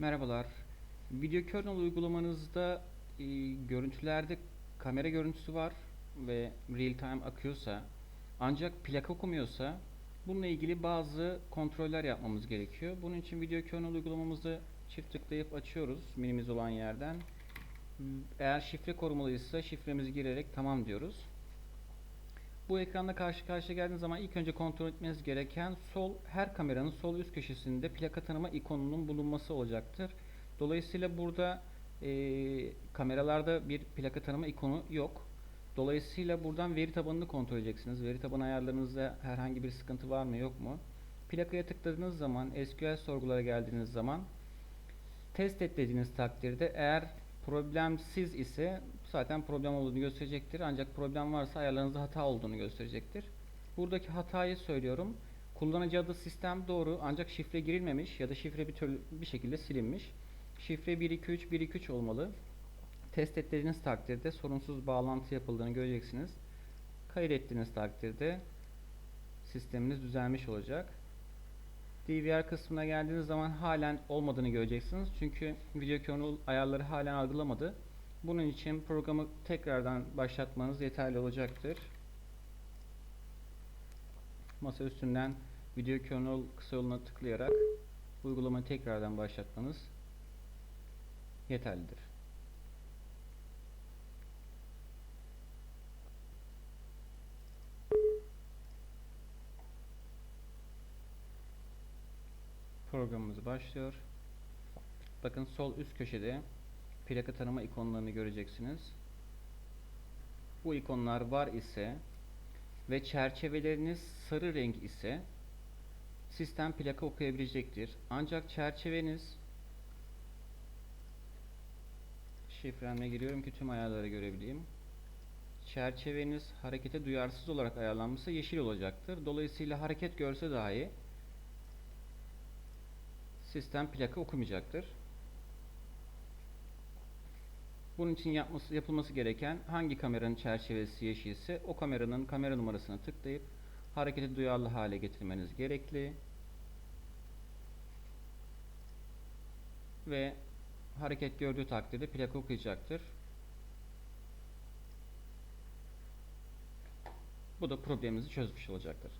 Merhabalar. Video kernel uygulamanızda e, görüntülerde kamera görüntüsü var ve real time akıyorsa ancak plak okumuyorsa bununla ilgili bazı kontroller yapmamız gerekiyor. Bunun için video kernel uygulamamızı çift tıklayıp açıyoruz minimize olan yerden. Eğer şifre korumalıysa şifremizi girerek tamam diyoruz. Bu ekranda karşı karşıya geldiğiniz zaman ilk önce kontrol etmeniz gereken sol her kameranın sol üst köşesinde plaka tanıma ikonunun bulunması olacaktır. Dolayısıyla burada e, kameralarda bir plaka tanıma ikonu yok. Dolayısıyla buradan veri tabanını kontrol edeceksiniz. Veri tabanı ayarlarınızda herhangi bir sıkıntı var mı yok mu? Plakaya tıkladığınız zaman SQL sorgulara geldiğiniz zaman test et dediğiniz takdirde eğer problemsiz ise zaten problem olduğunu gösterecektir. Ancak problem varsa ayarlarınızda hata olduğunu gösterecektir. Buradaki hatayı söylüyorum. Kullanıcı adı sistem doğru ancak şifre girilmemiş ya da şifre bir türlü bir şekilde silinmiş. Şifre 123 123 olmalı. Test et dediğiniz takdirde sorunsuz bağlantı yapıldığını göreceksiniz. Kaydettiğiniz takdirde sisteminiz düzelmiş olacak. DVR kısmına geldiğiniz zaman halen olmadığını göreceksiniz. Çünkü video kernel ayarları halen algılamadı. Bunun için programı tekrardan başlatmanız yeterli olacaktır. Masa üstünden video kernel kısa yoluna tıklayarak uygulamayı tekrardan başlatmanız yeterlidir. Programımız başlıyor. Bakın sol üst köşede plaka tanıma ikonlarını göreceksiniz. Bu ikonlar var ise ve çerçeveleriniz sarı renk ise sistem plaka okuyabilecektir. Ancak çerçeveniz şifremle giriyorum ki tüm ayarları görebileyim. Çerçeveniz harekete duyarsız olarak ayarlanmışsa yeşil olacaktır. Dolayısıyla hareket görse dahi sistem plaka okumayacaktır. Bunun için yapması, yapılması gereken hangi kameranın çerçevesi yeşilse o kameranın kamera numarasına tıklayıp harekete duyarlı hale getirmeniz gerekli. Ve hareket gördüğü takdirde plaka okuyacaktır. Bu da probleminizi çözmüş olacaktır.